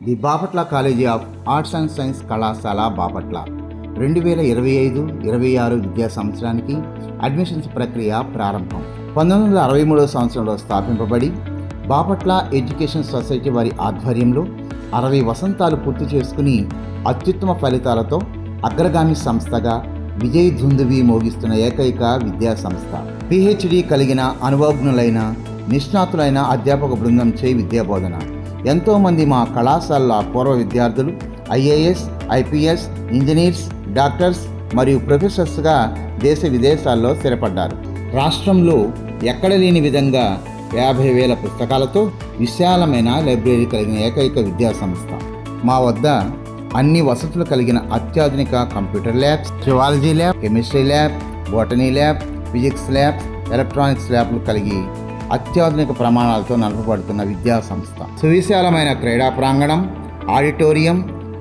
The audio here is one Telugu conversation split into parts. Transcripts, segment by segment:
The Bapatla college of arts and science కళాశాల బాపట్ల. రెండు వేల ఇరవై ఐదు ఇరవై ఆరు విద్యా సంవత్సరానికి అడ్మిషన్స్ ప్రక్రియ ప్రారంభం. పంతొమ్మిది వందల అరవై మూడవ సంవత్సరంలో స్థాపింపబడి బాపట్ల ఎడ్యుకేషన్ సొసైటీ వారి ఆధ్వర్యంలో అరవై వసంతాలు పూర్తి చేసుకుని అత్యుత్తమ ఫలితాలతో అగ్రగామి సంస్థగా విజయ్ ధుందువి మోగిస్తున్న ఏకైక విద్యా సంస్థ. పిహెచ్డి కలిగిన అనుభవజ్ఞులైన నిష్ణాతులైన అధ్యాపక బృందం చే విద్యాబోధన ఎంతోమంది మా కళాశాలల పూర్వ విద్యార్థులు ఐఏఎస్ ఐపీఎస్ ఇంజనీర్స్ డాక్టర్స్ మరియు ప్రొఫెసర్స్గా దేశ విదేశాల్లో స్థిరపడ్డారు. రాష్ట్రంలో ఎక్కడ లేని విధంగా యాభై వేల పుస్తకాలతో విశాలమైన లైబ్రరీ కలిగిన ఏకైక విద్యా సంస్థ. మా వద్ద అన్ని వసతులు కలిగిన అత్యాధునిక computer labs zoology lab chemistry lab botany lab physics lab electronics ల్యాబ్లు కలిగి అత్యాధునిక ప్రమాణాలతో నడపబడుతున్న విద్యా సంస్థ. సువిశాలమైన క్రీడా ప్రాంగణం ఆడిటోరియం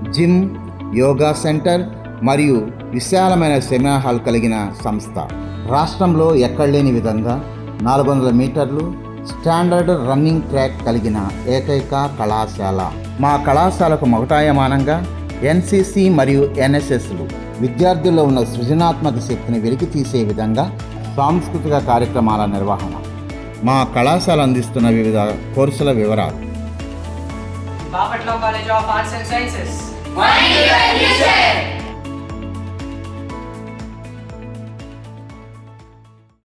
జిమ్ యోగా సెంటర్ మరియు విశాలమైన సెమినార్ హాల్ కలిగిన సంస్థ. రాష్ట్రంలో ఎక్కడ లేని విధంగా నాలుగు వందల మీటర్లు స్టాండర్డ్ రన్నింగ్ ట్రాక్ కలిగిన ఏకైక కళాశాల. మా కళాశాలకు మొగటాయమానంగా ఎన్సిసి మరియు ఎన్ఎస్ఎస్లు విద్యార్థుల్లో ఉన్న సృజనాత్మక శక్తిని వెలికి తీసే విధంగా సాంస్కృతిక కార్యక్రమాల నిర్వహణ. మా కళాశాల అందిస్తున్న వివిధ కోర్సుల వివరాలు.